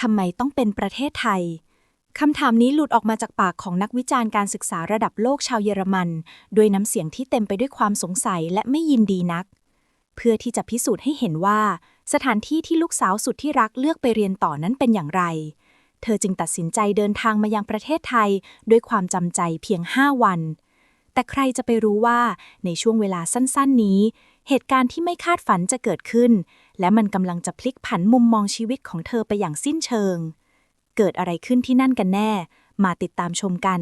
ทำไมต้องเป็นประเทศไทยคำถามนี้หลุดออกมาจากปากของนักวิจารณ์การศึกษาระดับโลกชาวเยอรมัน ด้วยน้ำเสียงที่เต็มไปด้วยความสงสัยและไม่ยินดีนัก เพื่อที่จะพิสูจน์ให้เห็นว่า สถานที่ที่ลูกสาวสุดที่รักเลือกไปเรียนต่อนั้นเป็นอย่างไร เธอจึงตัดสินใจเดินทางมายังประเทศไทย ด้วยความจำใจเพียง 5 วัน แต่ใครจะไปรู้ว่าในช่วงเวลาสั้น ๆ นี้ เหตุการณ์ที่ไม่คาดฝันจะเกิดขึ้น และมันกำลังจะพลิกผันมุมมองชีวิตของเธอไปอย่างสิ้นเชิง เกิดอะไรขึ้นที่นั่นกันแน่ มาติดตามชมกัน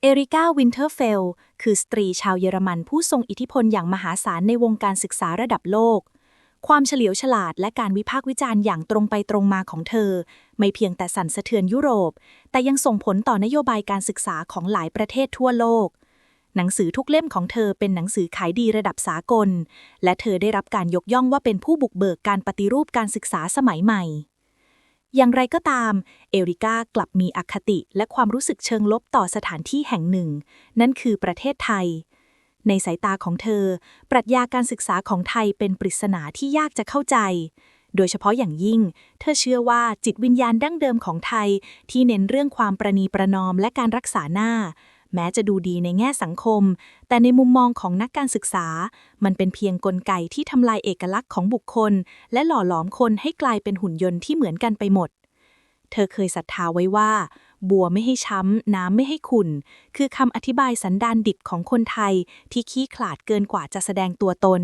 เอริก้าวินเทอร์เฟล คือสตรีชาวเยอรมันผู้ทรงอิทธิพลอย่างมหาศาลในวงการศึกษาระดับโลก ความเฉลียวฉลาดและการวิพากษ์วิจารณ์อย่างตรงไปตรงมาของเธอ ไม่เพียงแต่สั่นสะเทือนยุโรป แต่ยังส่งผลต่อนโยบายการศึกษาของหลายประเทศทั่วโลก หนังสือทุกเล่มของเธอเป็นหนังสือขายดีระดับสากล และเธอได้รับการยกย่องว่าเป็นผู้บุกเบิกการปฏิรูปการศึกษาสมัยใหม่ อย่างไรก็ตาม เอริก้ากลับมีอคติและความรู้สึกเชิงลบต่อสถานที่แห่งหนึ่ง นั่นคือประเทศไทย ในสายตาของเธอ ปรัชญาการศึกษาของไทยเป็นปริศนาที่ยากจะเข้าใจโดยเฉพาะอย่างยิ่ง เธอเชื่อว่าจิตวิญญาณดั้งเดิมของไทย ที่เน้นเรื่องความประนีประนอมและการรักษาหน้า แม้จะดูดีในแง่สังคม แต่ในมุมมองของนักการศึกษา มันเป็นเพียงกลไกที่ทำลายเอกลักษณ์ของบุคคล และหล่อหลอมคนให้กลายเป็นหุ่นยนต์ที่เหมือนกันไปหมด เธอเคยศรัทธาไว้ว่า บัวไม่ให้ช้ำ น้ำไม่ให้ขุ่น คือคำอธิบายสันดานดิบของคนไทยที่ขี้ขลาดเกินกว่าจะแสดงตัวตน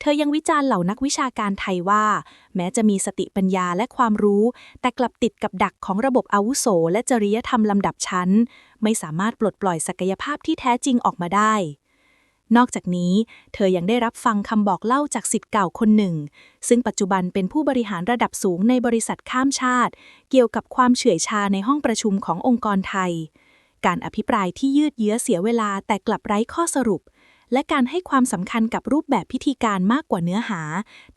เธอยังวิจารณ์เหล่านักวิชาการไทยว่า แม้จะมีสติปัญญาและความรู้ แต่กลับติดกับดักของระบบอาวุโส และจริยธรรมลำดับชั้น ไม่สามารถปลดปล่อยศักยภาพที่แท้จริงออกมาได้ นอกจากนี้ เธอยังได้รับฟังคำบอกเล่าจากสิทธิ์เก่าคนหนึ่ง ซึ่งปัจจุบันเป็นผู้บริหารระดับสูงในบริษัทข้ามชาติ เกี่ยวกับความเฉื่อยชาในห้องประชุมขององค์กรไทย การอภิปรายที่ยืดเยื้อเสียเวลาแต่กลับไร้ข้อสรุปและการให้ความสำคัญกับรูปแบบพิธีการมากกว่าเนื้อหา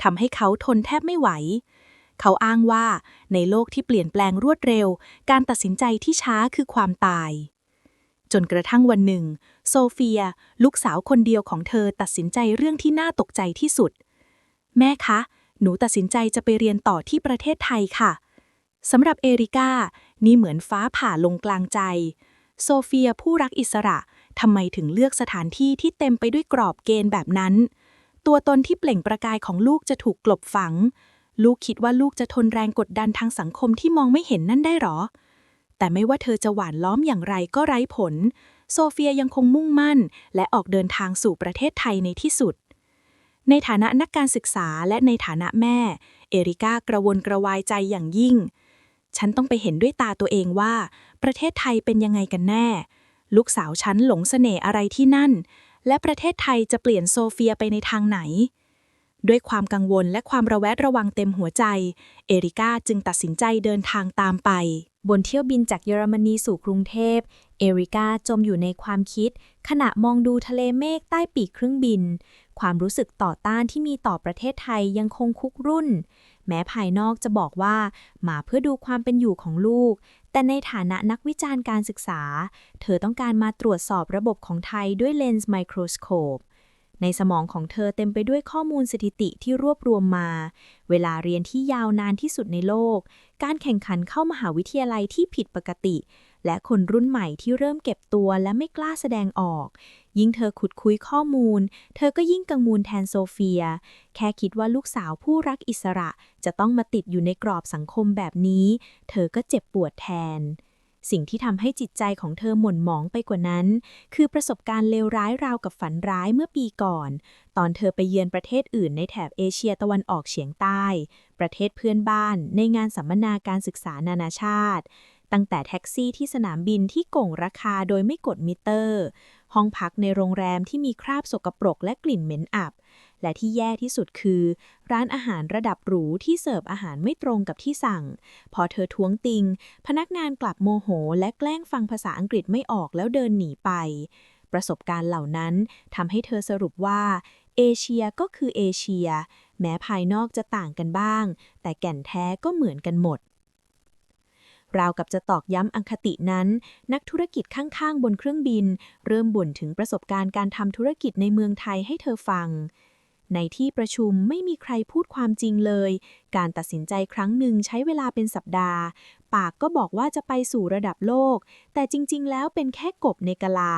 ทำให้เขาทนแทบไม่ไหว เขาอ้างว่าในโลกที่เปลี่ยนแปลงรวดเร็ว การตัดสินใจที่ช้าคือความตาย จนกระทั่งวันหนึ่ง โซเฟีย ลูกสาวคนเดียวของเธอตัดสินใจเรื่องที่น่าตกใจที่สุด แม่คะ หนูตัดสินใจจะไปเรียนต่อที่ประเทศไทยค่ะสำหรับเอริกานี่เหมือนฟ้าผ่าลงกลางใจ โซเฟียผู้รักอิสระทำไมถึงเลือกสถานที่ที่เต็มไปด้วยกรอบเกณฑ์แบบนั้น ตัวตนที่เปล่งประกายของลูกจะถูกกลบฝัง ลูกคิดว่าลูกจะทนแรงกดดันทางสังคมที่มองไม่เห็นนั่นได้หรอ แต่ไม่ว่าเธอจะหวานล้อมอย่างไรก็ไร้ผล โซเฟียยังคงมุ่งมั่น และออกเดินทางสู่ประเทศไทยในที่สุด ในฐานะนักการศึกษาและในฐานะแม่ เอริก้ากระวนกระวายใจอย่างยิ่ง ฉันต้องไปเห็นด้วยตาตัวเองว่า ประเทศไทยเป็นยังไงกันแน่ ลูกสาวฉันหลงเสน่ห์อะไรที่นั่น และประเทศไทยจะเปลี่ยนโซเฟียไปในทางไหนด้วยความกังวลและความระแวดระวังเต็มหัวใจ เอริก้าจึงตัดสินใจเดินทางตามไป บนเที่ยวบินจากเยอรมนีสู่กรุงเทพ เอริกาจมอยู่ในความคิด ขณะมองดูทะเลเมฆใต้ปีกเครื่องบิน ความรู้สึกต่อต้านที่มีต่อประเทศไทยยังคงคุกรุ่น แม้ภายนอกจะบอกว่ามาเพื่อดูความเป็นอยู่ของลูก แต่ในฐานะนักวิจารณ์การศึกษา เธอต้องการมาตรวจสอบระบบของไทยด้วยเลนส์ไมโครสโคป ในสมองของเธอเต็มไปด้วยข้อมูลสถิติที่รวบรวมมา เวลาเรียนที่ยาวนานที่สุดในโลก การแข่งขันเข้ามหาวิทยาลัยที่ผิดปกติ และคนรุ่นใหม่ที่เริ่มเก็บตัวและไม่กล้าแสดงออก ยิ่งเธอขุดคุยข้อมูล เธอก็ยิ่งกังวลแทนโซเฟีย แค่คิดว่าลูกสาวผู้รักอิสระจะต้องมาติดอยู่ในกรอบสังคมแบบนี้ เธอก็เจ็บปวดแทน สิ่งที่ทำให้จิตใจของเธอหม่นหมองไปกว่านั้น คือประสบการณ์เลวร้ายราวกับฝันร้ายเมื่อปีก่อน ตอนเธอไปเยือนประเทศอื่นในแถบเอเชียตะวันออกเฉียงใต้ ประเทศเพื่อนบ้าน ในงานสัมมนาการศึกษานานาชาติ ตั้งแต่แท็กซี่ที่สนามบินที่โก่งราคาโดยไม่กดมิเตอร์ ห้องพักในโรงแรมที่มีคราบสกปรกและกลิ่นเหม็นอับ และที่แย่ที่สุดคือ ร้านอาหารระดับหรูที่เสิร์ฟอาหารไม่ตรงกับที่สั่ง พอเธอท้วงติง พนักงานกลับโมโห และแกล้งฟังภาษาอังกฤษไม่ออกแล้วเดินหนีไป ประสบการณ์เหล่านั้นทำให้เธอสรุปว่า เอเชียก็คือเอเชีย แม้ภายนอกจะต่างกันบ้าง แต่แก่นแท้ก็เหมือนกันหมดราวกับจะตอกย้ำอังคตินั้น นักธุรกิจข้างๆ บนเครื่องบิน เริ่มบ่นถึงประสบการณ์การทำธุรกิจในเมืองไทยให้เธอฟัง ในที่ประชุมไม่มีใครพูดความจริงเลย การตัดสินใจครั้งหนึ่งใช้เวลาเป็นสัปดาห์ ปากก็บอกว่าจะไปสู่ระดับโลก แต่จริง ๆ แล้วเป็นแค่กบในกะลา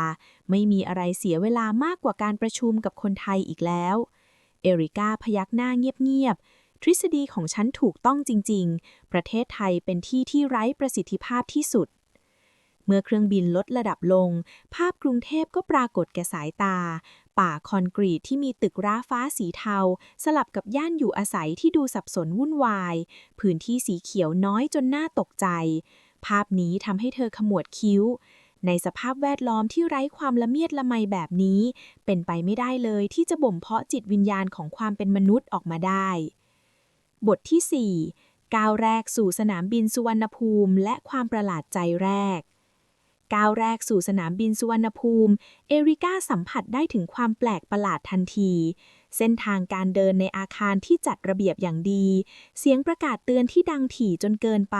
ไม่มีอะไรเสียเวลามากกว่าการประชุมกับคนไทยอีกแล้ว เอริก้าพยักหน้าเงียบ ๆ ทฤษฎีของฉันถูกต้องจริง ๆ ประเทศไทยเป็นที่ที่ไร้ประสิทธิภาพที่สุดเมื่อเครื่องบินลดระดับลง ภาพกรุงเทพก็ปรากฏแก่สายตา ป่าคอนกรีตที่มีตึกร้าฟ้าสีเทา สลับกับย่านอยู่อาศัยที่ดูสับสนวุ่นวาย พื้นที่สีเขียวน้อยจนน่าตกใจ ภาพนี้ทำให้เธอขมวดคิ้ว ในสภาพแวดล้อมที่ไร้ความละเมียดละไมแบบนี้ เป็นไปไม่ได้เลยที่จะบ่มเพาะจิตวิญญาณของความเป็นมนุษย์ออกมาได้ บทที่ 4 ก้าวแรกสู่สนามบินสุวรรณภูมิและความประหลาดใจแรก ก้าวแรกสู่สนามบินสุวรรณภูมิ เอริก้าสัมผัสได้ถึงความแปลกประหลาดทันที เส้นทางการเดินในอาคารที่จัดระเบียบอย่างดี เสียงประกาศเตือนที่ดังถี่จนเกินไป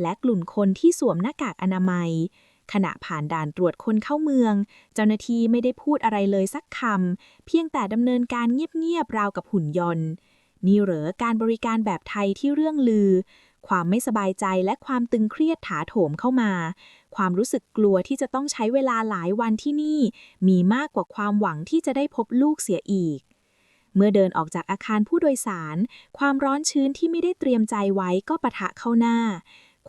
และกลุ่มคนที่สวมหน้ากากอนามัย ขณะผ่านด่านตรวจคนเข้าเมือง เจ้าหน้าที่ไม่ได้พูดอะไรเลยสักคำ เพียงแต่ดำเนินการเงียบๆราวกับหุ่นยนต์นี่เหรอการบริการแบบไทยที่เรื่องลือ ความไม่สบายใจและความตึงเครียดถาโถมเข้ามา ความรู้สึกกลัวที่จะต้องใช้เวลาหลายวันที่นี่ มีมากกว่าความหวังที่จะได้พบลูกเสียอีก เมื่อเดินออกจากอาคารผู้โดยสาร ความร้อนชื้นที่ไม่ได้เตรียมใจไว้ก็ปะทะเข้าหน้า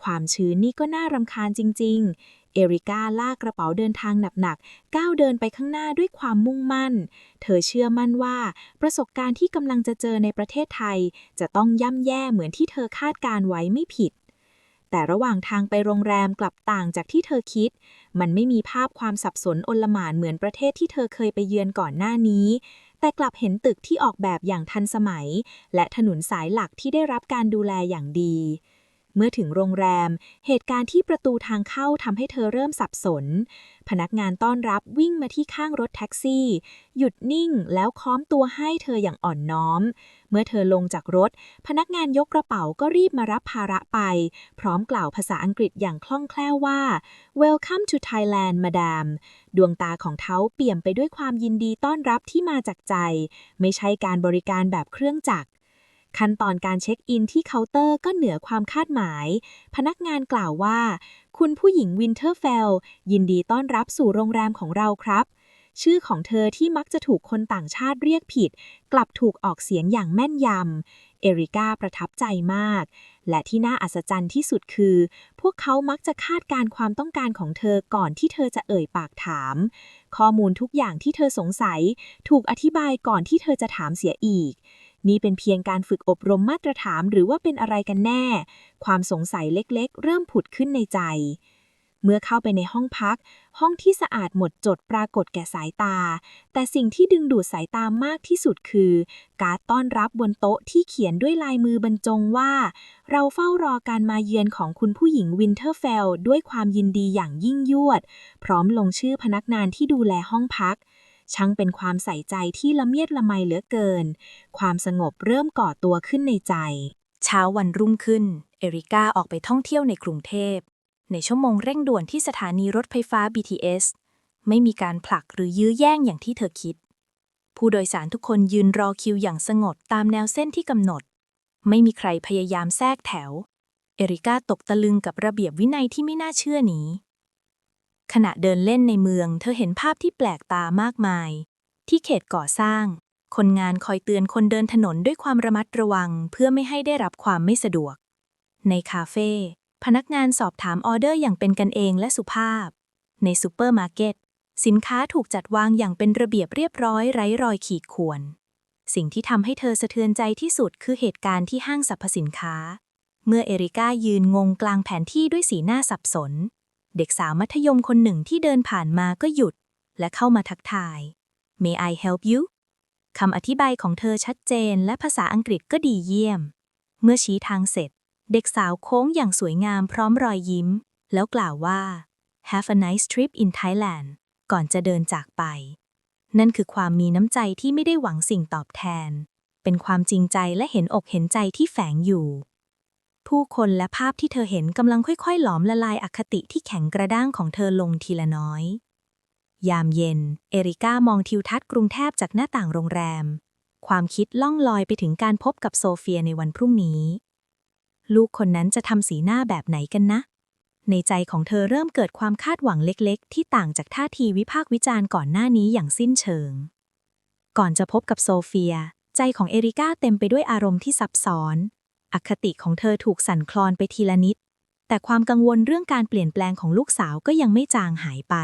ความชื้นนี่ก็น่ารำคาญจริง ๆ เอริก้าลากกระเป๋าเดินทางหนักๆก้าวเดินไปข้างหน้าด้วยความมุ่งมั่น เธอเชื่อมั่นว่า ประสบการณ์ที่กำลังจะเจอในประเทศไทย จะต้องย่ำแย่เหมือนที่เธอคาดการไว้ไม่ผิด แต่ระหว่างทางไปโรงแรมกลับต่างจากที่เธอคิด มันไม่มีภาพความสับสนโอลหม่านเหมือนประเทศที่เธอเคยไปเยือนก่อนหน้านี้ แต่กลับเห็นตึกที่ออกแบบอย่างทันสมัย และถนนสายหลักที่ได้รับการดูแลอย่างดี เมื่อถึงโรงแรม เหตุการณ์ที่ประตูทางเข้าทำให้เธอเริ่มสับสน พนักงานต้อนรับวิ่งมาที่ข้างรถแท็กซี่ หยุดนิ่งแล้วค้อมตัวให้เธออย่างอ่อนน้อม เมื่อเธอลงจากรถ พนักงานยกกระเป๋าก็รีบมารับภาระไป พร้อมกล่าวภาษาอังกฤษอย่างคล่องแคล่วว่า Welcome to Thailand Madam ดวงตาของเขาเปี่ยมไปด้วยความยินดีต้อนรับที่มาจากใจ ไม่ใช่การบริการแบบเครื่องจักร ขั้นตอนการเช็คอินที่เคาน์เตอร์ก็เหนือความคาดหมาย พนักงานกล่าวว่า คุณผู้หญิงวินเทอร์เฟล ยินดีต้อนรับสู่โรงแรมของเราครับ ชื่อของเธอที่มักจะถูกคนต่างชาติเรียกผิด กลับถูกออกเสียงอย่างแม่นยำ เอริก้าประทับใจมาก และที่น่าอัศจรรย์ที่สุดคือ พวกเขามักจะคาดการณ์ความต้องการของเธอก่อนที่เธอจะเอ่ยปากถาม ข้อมูลทุกอย่างที่เธอสงสัย ถูกอธิบายก่อนที่เธอจะถามเสียอีก นี่เป็นเพียงการฝึกอบรมมาตรฐานหรือว่าเป็นอะไรกันแน่ ความสงสัยเล็กๆ เริ่มผุดขึ้นในใจ เมื่อเข้าไปในห้องพัก ห้องที่สะอาดหมดจดปรากฏแก่สายตา แต่สิ่งที่ดึงดูดสายตามากที่สุดคือ การต้อนรับบนโต๊ะที่เขียนด้วยลายมือบรรจงว่า เราเฝ้ารอการมาเยือนของคุณผู้หญิงวินเทอร์เฟลด้วยความยินดีอย่างยิ่งยวด พร้อมลงชื่อพนักงานที่ดูแลห้องพัก ช่างเป็นความใส่ใจที่ละเมียดละไมเหลือเกิน ความสงบเริ่มก่อตัวขึ้นในใจ เช้าวันรุ่งขึ้น เอริก้าออกไปท่องเที่ยวในกรุงเทพ ในชั่วโมงเร่งด่วนที่สถานีรถไฟฟ้า BTS ไม่มีการผลักหรือยื้อแย่งอย่างที่เธอคิด ผู้โดยสารทุกคนยืนรอคิวอย่างสงบตามแนวเส้นที่กำหนด ไม่มีใครพยายามแทรกแถว เอริก้าตกตะลึงกับระเบียบวินัยที่ไม่น่าเชื่อนี้ ขณะเดินเล่นในเมือง เธอเห็นภาพที่แปลกตามากมาย ที่เขตก่อสร้าง คนงานคอยเตือนคนเดินถนนด้วยความระมัดระวัง เพื่อไม่ให้ได้รับความไม่สะดวก ในคาเฟ่พนักงานสอบถามออเดอร์อย่างเป็นกันเองและสุภาพ ในซูเปอร์มาร์เก็ตสินค้าถูกจัดวางอย่างเป็นระเบียบเรียบร้อยไร้รอยขีดข่วน สิ่งที่ทำให้เธอสะเทือนใจที่สุดคือเหตุการณ์ที่ห้างสรรพสินค้า เมื่อเอริก้ายืนงงกลางแผนที่ด้วยสีหน้าสับสน เด็กสาวมัธยมคนหนึ่งที่เดินผ่านมาก็หยุด และเข้ามาทักทาย May I help you คำอธิบายของเธอชัดเจนและภาษาอังกฤษก็ดีเยี่ยม เมื่อชี้ทางเสร็จ เด็กสาวโค้งอย่างสวยงามพร้อมรอยยิ้ม แล้วกล่าวว่า Have a nice trip in Thailand ก่อนจะเดินจากไป นั่นคือความมีน้ำใจที่ไม่ได้หวังสิ่งตอบแทน เป็นความจริงใจและเห็นอกเห็นใจที่แฝงอยู่ ผู้คนและภาพที่เธอเห็นกำลังค่อยๆ หลอมละลายอคติที่แข็งกระด้างของเธอลงทีละน้อย ยามเย็น เอริก้ามองทิวทัศน์กรุงเทพจากหน้าต่างโรงแรมคความคิดล่องลอยไปถึงการพบกับโซเฟียในวันพรุ่งนี้ ลูกคนนั้นจะทำสีหน้าแบบไหนกันนะ ในใจของเธอเริ่มเกิดความคาดหวังเล็กๆ ที่ต่างจากท่าทีวิพากษ์วิจารณ์ก่อนหน้านี้อย่างสิ้นเชิง ก่อนจะพบกับโซเฟีย ใจของเอริก้าเต็มไปด้วยอารมณ์ที่ซับซ้อน อคติของเธอถูกสั่นคลอนไปทีละนิด แต่ความกังวลเรื่องการเปลี่ยนแปลงของลูกสาวก็ยังไม่จางหายไป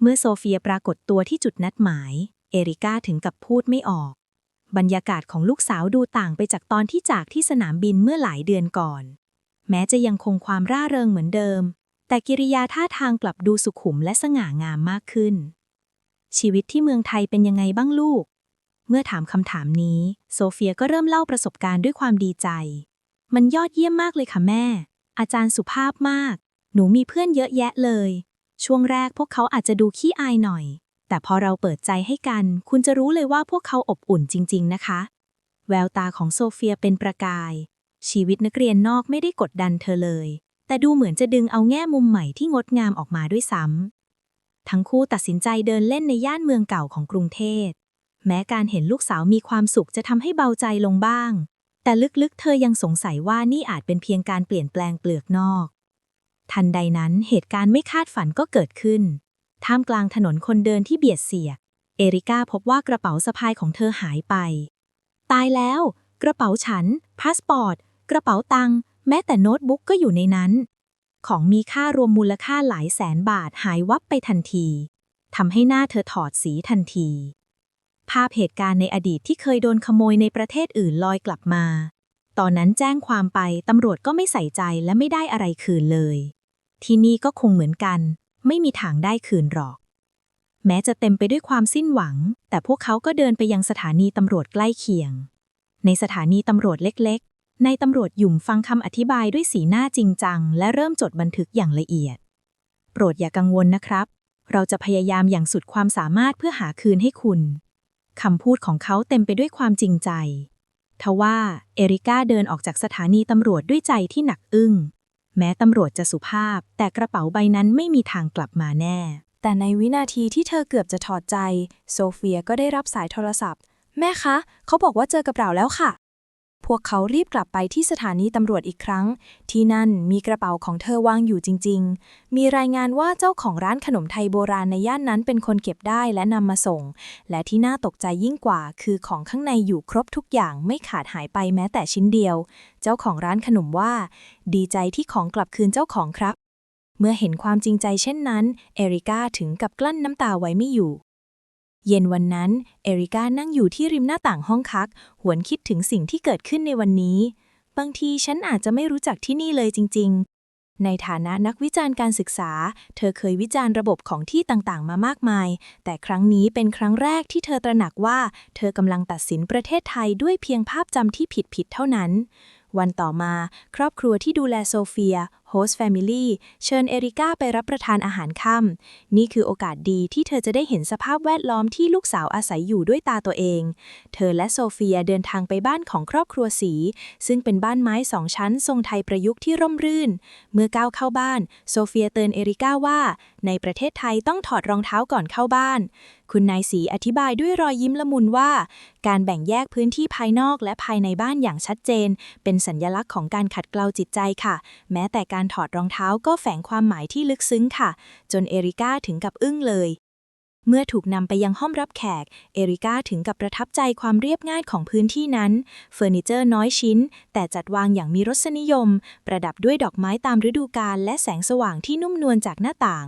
เมื่อโซเฟียปรากฏตัวที่จุดนัดหมาย เอริก้าถึงกับพูดไม่ออก บรรยากาศของลูกสาวดูต่างไปจากตอนที่จากที่สนามบินเมื่อหลายเดือนก่อน แม้จะยังคงความร่าเริงเหมือนเดิม แต่กิริยาท่าทางกลับดูสุขุมและสง่างามมากขึ้น ชีวิตที่เมืองไทยเป็นยังไงบ้างลูก เมื่อถามคำถามนี้ โซเฟียก็เริ่มเล่าประสบการณ์ด้วยความดีใจ มันยอดเยี่ยมมากเลยค่ะแม่ อาจารย์สุภาพมาก หนูมีเพื่อนเยอะแยะเลย ช่วงแรกพวกเขาอาจจะดูขี้อายหน่อย แต่พอเราเปิดใจให้กัน คุณจะรู้เลยว่าพวกเขาอบอุ่นจริง ๆ นะคะ แววตาของโซเฟียเป็นประกาย ชีวิตนักเรียนนอกไม่ได้กดดันเธอเลย แต่ดูเหมือนจะดึงเอาแง่มุมใหม่ที่งดงามออกมาด้วยซ้ำทั้งคู่ตัดสินใจเดินเล่นในย่านเมืองเก่าของกรุงเทพ แม้การเห็นลูกสาวมีความสุขจะทำให้เบาใจลงบ้าง แต่ลึกๆ เธอยังสงสัยว่านี่อาจเป็นเพียงการเปลี่ยนแปลงเปลือกนอก ทันใดนั้นเหตุการณ์ไม่คาดฝันก็เกิดขึ้น ท่ามกลางถนนคนเดินที่เบียดเสียด เอริก้าพบว่ากระเป๋าสะพายของเธอหายไป ตายแล้ว กระเป๋าฉัน พาสปอร์ต กระเป๋าตังค์แม้แต่โน้ตบุ๊กก็อยู่ในนั้น ของมีค่ารวมมูลค่าหลายแสนบาทหายวับไปทันทีทำให้หน้าเธอถอดสีทันที ภาพเหตุการณ์ในอดีตที่เคยโดนขโมยในประเทศอื่นลอยกลับมา ตอนนั้นแจ้งความไปตำรวจก็ไม่ใส่ใจและไม่ได้อะไรคืนเลย ที่นี่ก็คงเหมือนกัน ไม่มีทางได้คืนหรอก แม้จะเต็มไปด้วยความสิ้นหวัง แต่พวกเขาก็เดินไปยังสถานีตำรวจใกล้เคียง ในสถานีตำรวจเล็กๆในายตำรวจหยุ่มฟังคำอธิบายด้วยสีหน้าจริงจัง และเริ่มจดบันทึกอย่างละเอียด โปรดอย่ากังวลนะครับ เราจะพยายามอย่างสุดความสามารถเพื่อหาคืนให้คุณ คำพูดของเขาเต็มไปด้วยความจริงใจ ทว่าเอริก้าเดินออกจากสถานีตำรวจด้วยใจที่หนักอึ้ง แม้ตำรวจจะสุภาพ แต่กระเป๋าใบนั้นไม่มีทางกลับมาแน่ แต่ในวินาทีที่เธอเกือบจะถอดใจ โซเฟียก็ได้รับสายโทรศัพท์ แม่คะ เขาบอกว่าเจอกระเป๋าแล้วค่ะ วกเขารีบกลับไปที่สถานีตำรวจอีกครั้ง ที่นั่นมีกระเป๋าของเธอวางอยู่จริง ๆ มีรายงานว่าเจ้าของร้านขนมไทยโบราณในย่านนั้นเป็นคนเก็บได้และนำมาส่ง และที่น่าตกใจยิ่งกว่า คือของข้างในอยู่ครบทุกอย่างไม่ขาดหายไปแม้แต่ชิ้นเดียว เจ้าของร้านขนมว่า ดีใจที่ของกลับคืนเจ้าของครับ เมื่อเห็นความจริงใจเช่นนั้น เอริก้าถึงกับกลั้นน้ำตาไว้ไม่อยู่ เย็นวันนั้น เอริก้านั่งอยู่ที่ริมหน้าต่างห้องพัก หวนคิดถึงสิ่งที่เกิดขึ้นในวันนี้ บางทีฉันอาจจะไม่รู้จักที่นี่เลยจริง ๆ ในฐานะนักวิจารณ์การศึกษา เธอเคยวิจารณ์ระบบของที่ต่างๆ มามากมาย แต่ครั้งนี้เป็นครั้งแรกที่เธอตระหนักว่า เธอกำลังตัดสินประเทศไทยด้วยเพียงภาพจำที่ผิดๆเท่านั้น วันต่อมา ครอบครัวที่ดูแลโซเฟีย โฮสต์แฟมิลี่เชิญเอริก้าไปรับประทานอาหารค่ำนี่คือโอกาสดีที่เธอจะได้เห็นสภาพแวดล้อมที่ลูกสาวอาศัยอยู่ด้วยตาตัวเอง เธอและโซเฟียเดินทางไปบ้านของครอบครัวสี ซึ่งเป็นบ้านไม้สองชั้นทรงไทยประยุกต์ที่ร่มรื่น เมื่อก้าวเข้าบ้าน โซเฟียเตือนเอริก้าว่า ในประเทศไทยต้องถอดรองเท้าก่อนเข้าบ้าน คุณนายสีอธิบายด้วยรอยยิ้มละมุนว่า การแบ่งแยกพื้นที่ภายนอกและภายในบ้านอย่างชัดเจน เป็นสัญญลักษณ์ของการขัดเกลาจิตใจค่ะ แม้แต่การถอดรองเท้าก็แฝงความหมายที่ลึกซึ้งค่ะ จนเอริก้าถึงกับอึ้งเลย เมื่อถูกนำไปยังห้องรับแขก เอริก้าถึงกับประทับใจความเรียบง่ายของพื้นที่นั้น เฟอร์นิเจอร์น้อยชิ้น แต่จัดวางอย่างมีรสนิยม ประดับด้วยดอกไม้ตามฤดูกาลและแสงสว่างที่นุ่มนวลจากหน้าต่าง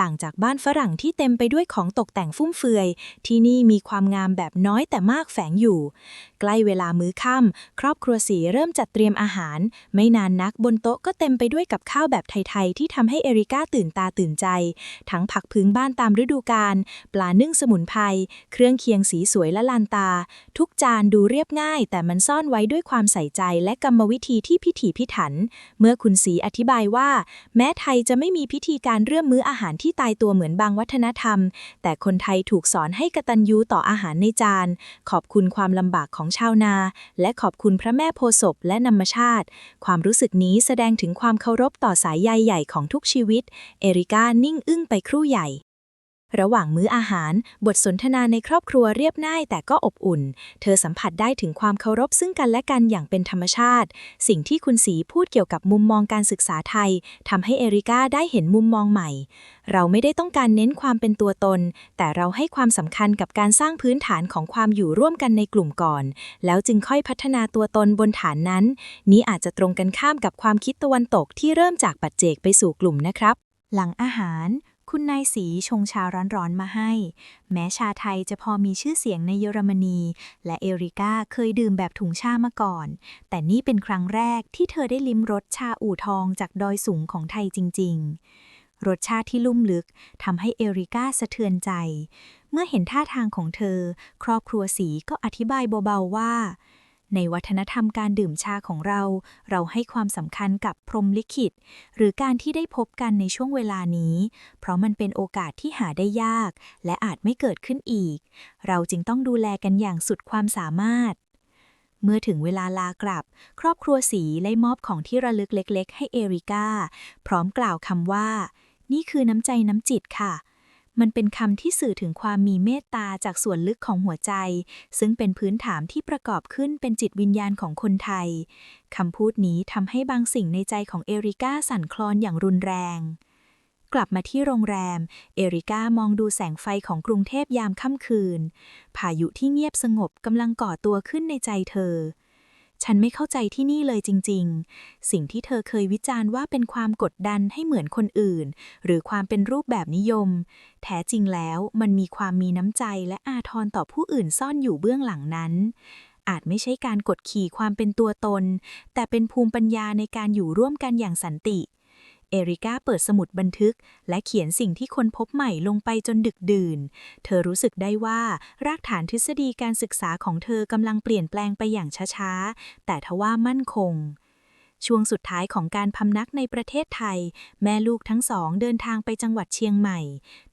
ต่างจากบ้านฝรั่งที่เต็มไปด้วยของตกแต่งฟุ่มเฟือย ที่นี่มีความงามแบบน้อยแต่มากแฝงอยู่ ใกล้เวลามื้อค่ำครอบครัวสีเริ่มจัดเตรียมอาหาร ไม่นานนักบนโต๊ะก็เต็มไปด้วยกับข้าวแบบไทยๆที่ทำให้เอริก้าตื่นตาตื่นใจ ทั้งผักพื้นบ้านตามฤดูกาลปลานึ่งสมุนไพร เครื่องเคียงสีสวยและลานตา ทุกจานดูเรียบง่าย แต่มันซ่อนไว้ด้วยความใส่ใจและกรรมวิธีที่พิถีพิถัน เมื่อคุณสีอธิบายว่า แม้ไทยจะไม่มีพิธีการเรื่องมื้ออาหารที่ตายตัวเหมือนบางวัฒนธรรม แต่คนไทยถูกสอนให้กตัญญูต่ออาหารในจาน ขอบคุณความลำบากของชาวนา และขอบคุณพระแม่โพศพและนำมชาติ ความรู้สึกนี้แสดงถึงความเคารพต่อสายใยใหญ่ของทุกชีวิต เอริก้านิ่งอึ้งไปครู่ใหญ่ ระหว่างมื้ออาหาร บทสนทนาในครอบครัวเรียบง่ายแต่ก็อบอุ่น เธอสัมผัสได้ถึงความเคารพซึ่งกันและกันอย่างเป็นธรรมชาติ สิ่งที่คุณสีพูดเกี่ยวกับมุมมองการศึกษาไทยทำให้เอริก้าได้เห็นมุมมองใหม่ เราไม่ได้ต้องการเน้นความเป็นตัวตน แต่เราให้ความสำคัญกับการสร้างพื้นฐานของความอยู่ร่วมกันในกลุ่มก่อน แล้วจึงค่อยพัฒนาตัวตนบนฐานนั้น นี้อาจจะตรงกันข้ามกับความคิดตะวันตกที่เริ่มจากปัจเจกไปสู่กลุ่มนะครับ หลังอาหาร คุณนายสีชงชาร้อนๆมาให้ แม้ชาไทยจะพอมีชื่อเสียงในเยอรมนี และเอริก้าเคยดื่มแบบถุงชามาก่อน แต่นี่เป็นครั้งแรกที่เธอได้ลิ้มรสชาอู่ทองจากดอยสูงของไทยจริง ๆ รสชาติที่ลุ่มลึกทำให้เอริก้าสะเทือนใจ เมื่อเห็นท่าทางของเธอ ครอบครัวสีก็อธิบายเบาๆว่า ในวัฒนธรรมการดื่มชาของเรา เราให้ความสำคัญกับพรมลิขิต หรือการที่ได้พบกันในช่วงเวลานี้ เพราะมันเป็นโอกาสที่หาได้ยาก และอาจไม่เกิดขึ้นอีก เราจึงต้องดูแลกันอย่างสุดความสามารถ เมื่อถึงเวลาลากลับ ครอบครัวสีได้มอบของที่ระลึกเล็ก ๆ ให้เอริกาพร้อมกล่าวคำว่า นี่คือน้ำใจน้ำจิตค่ะ มันเป็นคำที่สื่อถึงความมีเมตตาจากส่วนลึกของหัวใจ ซึ่งเป็นพื้นฐานที่ประกอบขึ้นเป็นจิตวิญญาณของคนไทย คำพูดนี้ทำให้บางสิ่งในใจของเอริก้าสั่นคลอนอย่างรุนแรง กลับมาที่โรงแรม เอริก้ามองดูแสงไฟของกรุงเทพยามค่ำคืน พายุที่เงียบสงบกำลังก่อตัวขึ้นในใจเธอ ฉันไม่เข้าใจที่นี่เลยจริง ๆ สิ่งที่เธอเคยวิจารณ์ว่าเป็นความกดดันให้เหมือนคนอื่น หรือความเป็นรูปแบบนิยม แท้จริงแล้วมันมีความมีน้ำใจและอาทรต่อผู้อื่นซ่อนอยู่เบื้องหลังนั้น อาจไม่ใช่การกดขี่ความเป็นตัวตน แต่เป็นภูมิปัญญาในการอยู่ร่วมกันอย่างสันติ เอริก้าเปิดสมุดบันทึก และเขียนสิ่งที่คนพบใหม่ลงไปจนดึกดื่น เธอรู้สึกได้ว่า รากฐานทฤษฎีการศึกษาของเธอกำลังเปลี่ยนแปลงไปอย่างช้าๆ แต่ทว่ามั่นคง ช่วงสุดท้ายของการพำนักในประเทศไทย แม่ลูกทั้งสองเดินทางไปจังหวัดเชียงใหม่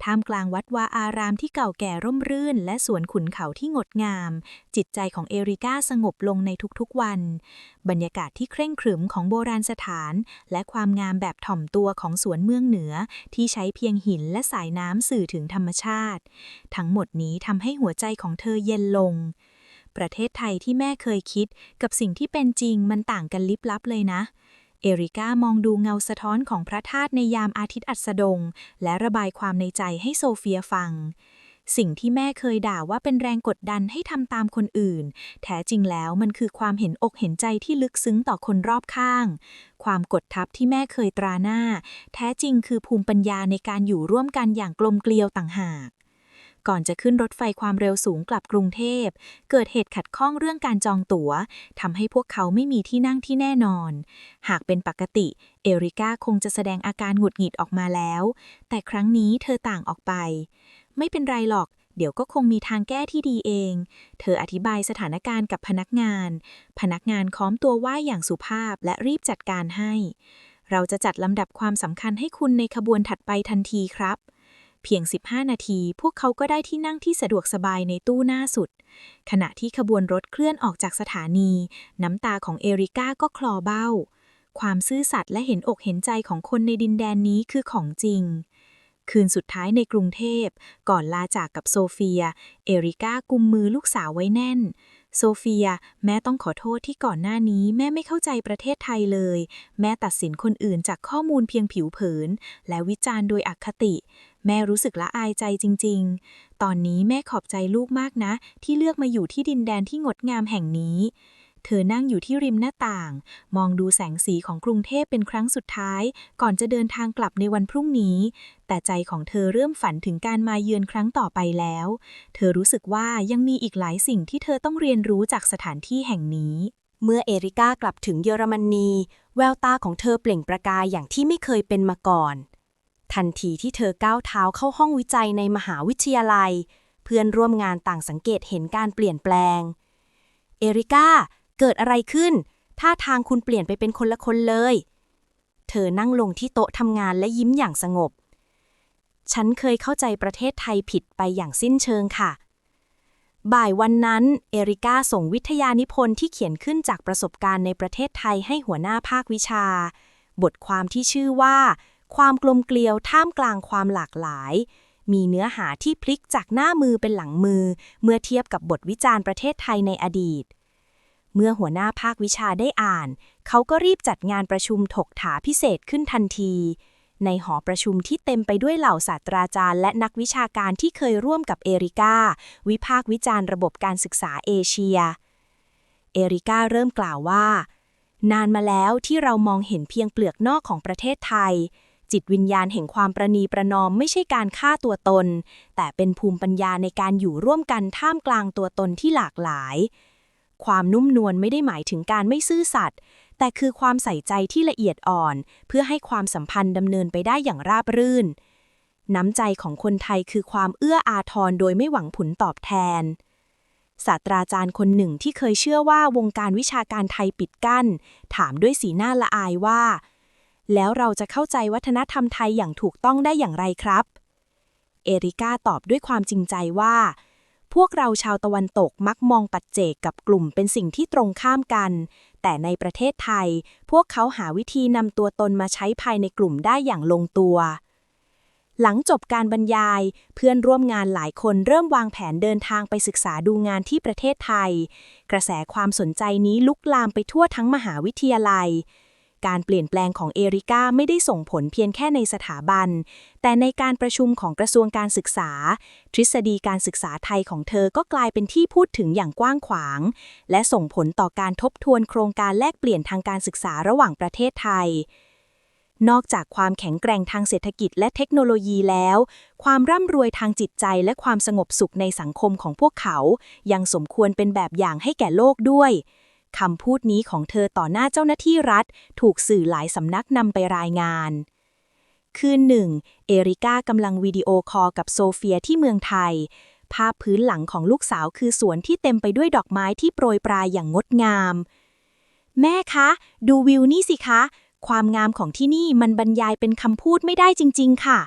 ท่ามกลางวัดวาอารามที่เก่าแก่ร่มรื่น และสวนขุนเขาที่งดงาม จิตใจของเอริก้าสงบลงในทุกๆวัน บรรยากาศที่เคร่งขรึมของโบราณสถาน และความงามแบบถ่อมตัวของสวนเมืองเหนือ ที่ใช้เพียงหินและสายน้ำสื่อถึงธรรมชาติ ทั้งหมดนี้ทำให้หัวใจของเธอเย็นลง ประเทศไทยที่แม่เคยคิด กับสิ่งที่เป็นจริงมันต่างกันลิบลับเลยนะ เอริก้ามองดูเงาสะท้อนของพระธาตุในยามอาทิตย์อัสดง และระบายความในใจให้โซเฟียฟัง สิ่งที่แม่เคยด่าว่าเป็นแรงกดดันให้ทำตามคนอื่น แท้จริงแล้วมันคือความเห็นอกเห็นใจที่ลึกซึ้งต่อคนรอบข้าง ความกดทับที่แม่เคยตราหน้า แท้จริงคือภูมิปัญญาในการอยู่ร่วมกันอย่างกลมเกลียวต่างหาก ก่อนจะขึ้นรถไฟความเร็วสูงกลับกรุงเทพ เกิดเหตุขัดข้องเรื่องการจองตั๋วทำให้พวกเขาไม่มีที่นั่งที่แน่นอน หากเป็นปกติ เอริก้าคงจะแสดงอาการหงุดหงิดออกมาแล้ว แต่ครั้งนี้เธอต่างออกไป ไม่เป็นไรหรอกเดี๋ยวก็คงมีทางแก้ที่ดีเอง เธออธิบายสถานการณ์กับพนักงาน พนักงานค้อมตัวไหวอย่างสุภาพและรีบจัดการให้ เราจะจัดลำดับความสำคัญให้คุณในขบวนถัดไปทันทีครับ เพียง 15 นาที พวกเขาก็ได้ที่นั่งที่สะดวกสบายในตู้หน้าสุด ขณะที่ขบวนรถเคลื่อนออกจากสถานี น้ำตาของเอริก้าก็คลอเบ้า ความซื่อสัตย์และเห็นอกเห็นใจของคนในดินแดนนี้คือของจริง คืนสุดท้ายในกรุงเทพ ก่อนลาจากกับโซเฟีย เอริก้ากุมมือลูกสาวไว้แน่นโซเฟีย แม่ต้องขอโทษที่ก่อนหน้านี้แม่ไม่เข้าใจประเทศไทยเลย แม่ตัดสินคนอื่นจากข้อมูลเพียงผิวเผิน และวิจารณ์โดยอคติ แม่รู้สึกละอายใจจริง ๆ ตอนนี้แม่ขอบใจลูกมากนะ ที่เลือกมาอยู่ที่ดินแดนที่งดงามแห่งนี้ เธอนั่งอยู่ที่ริมหน้าต่าง มองดูแสงสีของกรุงเทพเป็นครั้งสุดท้าย ก่อนจะเดินทางกลับในวันพรุ่งนี้ แต่ใจของเธอเริ่มฝันถึงการมาเยือนครั้งต่อไปแล้ว เธอรู้สึกว่ายังมีอีกหลายสิ่งที่เธอต้องเรียนรู้จากสถานที่แห่งนี้เมื่อเอริก้ากลับถึงเยอรมนี แววตาของเธอเปล่งประกายอย่างที่ไม่เคยเป็นมาก่อน ทันทีที่เธอก้าวเท้าเข้าห้องวิจัยในมหาวิทยาลัย เพื่อนร่วมงานต่างสังเกตเห็นการเปลี่ยนแปลง เอริก้า เกิดอะไรขึ้น ท่าทางคุณเปลี่ยนไปเป็นคนละคนเลย เธอนั่งลงที่โต๊ะทำงานและยิ้มอย่างสงบ ฉันเคยเข้าใจประเทศไทยผิดไปอย่างสิ้นเชิงค่ะ บ่ายวันนั้น เอริก้าส่งวิทยานิพนธ์ที่เขียนขึ้นจากประสบการณ์ในประเทศไทยให้หัวหน้าภาควิชา บทความที่ชื่อว่า ความกลมเกลียวท่ามกลางความหลากหลาย มีเนื้อหาที่พลิกจากหน้ามือเป็นหลังมือ เมื่อเทียบกับบทวิจารณ์ประเทศไทยในอดีต เมื่อหัวหน้าภาควิชาได้อ่าน เขาก็รีบจัดงานประชุมถกถาพิเศษขึ้นทันที ในหอประชุมที่เต็มไปด้วยเหล่าศาสตราจารย์ และนักวิชาการที่เคยร่วมกับเอริกาวิพากษ์วิจารณ์ระบบการศึกษาเอเชีย เอริกาเริ่มกล่าวว่า นานมาแล้วที่เรามองเห็นเพียงเปลือกนอกของประเทศไทย จิตวิญญาณแห่งความประนีประนอมไม่ใช่การฆ่าตัวตน แต่เป็นภูมิปัญญาในการอยู่ร่วมกันท่ามกลางตัวตนที่หลากหลาย ความนุ่มนวลไม่ได้หมายถึงการไม่ซื่อสัตย์แต่คือความใส่ใจที่ละเอียดอ่อน เพื่อให้ความสัมพันธ์ดำเนินไปได้อย่างราบรื่น น้ำใจของคนไทยคือความเอื้ออาทรโดยไม่หวังผลตอบแทนศาสตราจารย์คนหนึ่งที่เคยเชื่อว่าวงการวิชาการไทยปิดกั้น ถามด้วยสีหน้าละอายว่า แล้วเราจะเข้าใจวัฒนธรรมไทยอย่างถูกต้องได้อย่างไรครับ เอริก้าตอบด้วยความจริงใจว่า พวกเราชาวตะวันตกมักมองปัจเจกกับกลุ่มเป็นสิ่งที่ตรงข้ามกัน แต่ในประเทศไทย พวกเขาหาวิธีนำตัวตนมาใช้ภายในกลุ่มได้อย่างลงตัว หลังจบการบรรยาย เพื่อนร่วมงานหลายคนเริ่มวางแผนเดินทางไปศึกษาดูงานที่ประเทศไทย กระแสความสนใจนี้ลุกลามไปทั่วทั้งมหาวิทยาลัย การเปลี่ยนแปลงของเอริก้าไม่ได้ส่งผลเพียงแค่ในสถาบัน แต่ในการประชุมของกระทรวงการศึกษา ทฤษฎีการศึกษาไทยของเธอก็กลายเป็นที่พูดถึงอย่างกว้างขวาง และส่งผลต่อการทบทวนโครงการแลกเปลี่ยนทางการศึกษาระหว่างประเทศไทยนอกจากความแข็งแกร่งทางเศรษฐกิจและเทคโนโลยีแล้ว ความร่ำรวยทางจิตใจและความสงบสุขในสังคมของพวกเขา ยังสมควรเป็นแบบอย่างให้แก่โลกด้วย คำพูดนี้ของเธอต่อหน้าเจ้าหน้าที่รัฐ ถูกสื่อหลายสำนักนำไปรายงาน คืนหนึ่ง เอริก้ากำลังวิดีโอคอลกับโซเฟียที่เมืองไทย ภาพพื้นหลังของลูกสาวคือสวนที่เต็มไปด้วยดอกไม้ที่โปรยปลายอย่างงดงาม แม่คะ ดูวิวนี่สิคะ ความงามของที่นี่มันบรรยายเป็นคำพูดไม่ได้จริง ๆ ค่ะ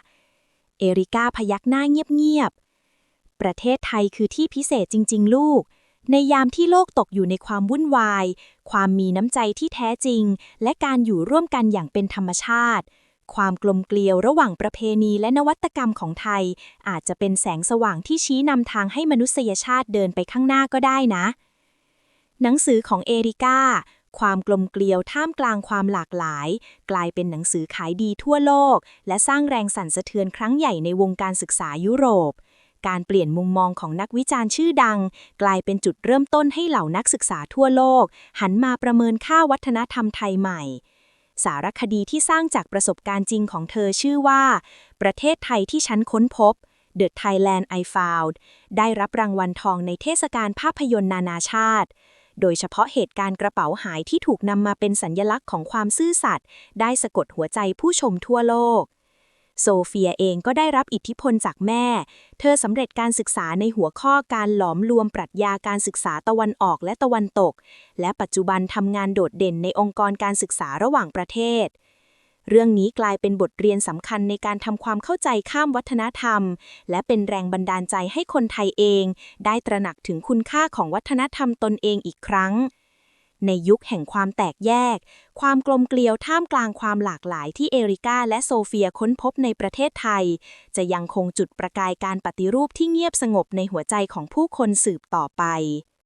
เอริก้าพยักหน้าเงียบๆประเทศไทยคือที่พิเศษจริง ๆ ลูก ในยามที่โลกตกอยู่ในความวุ่นวาย ความมีน้ำใจที่แท้จริง และการอยู่ร่วมกันอย่างเป็นธรรมชาติ ความกลมเกลียวระหว่างประเพณีและนวัตกรรมของไทย อาจจะเป็นแสงสว่างที่ชี้นำทางให้มนุษยชาติเดินไปข้างหน้าก็ได้นะ หนังสือของเอริก้า ความกลมเกลียวท่ามกลางความหลากหลาย กลายเป็นหนังสือขายดีทั่วโลก และสร้างแรงสั่นสะเทือนครั้งใหญ่ในวงการศึกษายุโรป การเปลี่ยนมุมมองของนักวิจารณ์ชื่อดัง กลายเป็นจุดเริ่มต้นให้เหล่านักศึกษาทั่วโลก หันมาประเมินค่าวัฒนธรรมไทยใหม่ สารคดีที่สร้างจากประสบการณ์จริงของเธอชื่อว่า ประเทศไทยที่ฉันค้นพบ The Thailand I Found ได้รับรางวัลทองในเทศกาลภาพยนตร์นานาชาติ โดยเฉพาะเหตุการณ์กระเป๋าหายที่ถูกนำมาเป็นสัญญลักษณ์ของความซื่อสัตย์ได้สะกดหัวใจผู้ชมทั่วโลก โซเฟียเองก็ได้รับอิทธิพลจากแม่ เธอสำเร็จการศึกษาในหัวข้อการหลอมรวมปรัชญาการศึกษาตะวันออกและตะวันตก และปัจจุบันทำงานโดดเด่นในองค์กรการศึกษาระหว่างประเทศ เรื่องนี้กลายเป็นบทเรียนสำคัญในการทำความเข้าใจข้ามวัฒนธรรม และเป็นแรงบันดาลใจให้คนไทยเอง ได้ตระหนักถึงคุณค่าของวัฒนธรรมตนเองอีกครั้ง ในยุคแห่งความแตกแยก ความกลมเกลียวท่ามกลางความหลากหลายที่เอริกาและโซเฟียค้นพบในประเทศไทย จะยังคงจุดประกายการปฏิรูปที่เงียบสงบในหัวใจของผู้คนสืบต่อไป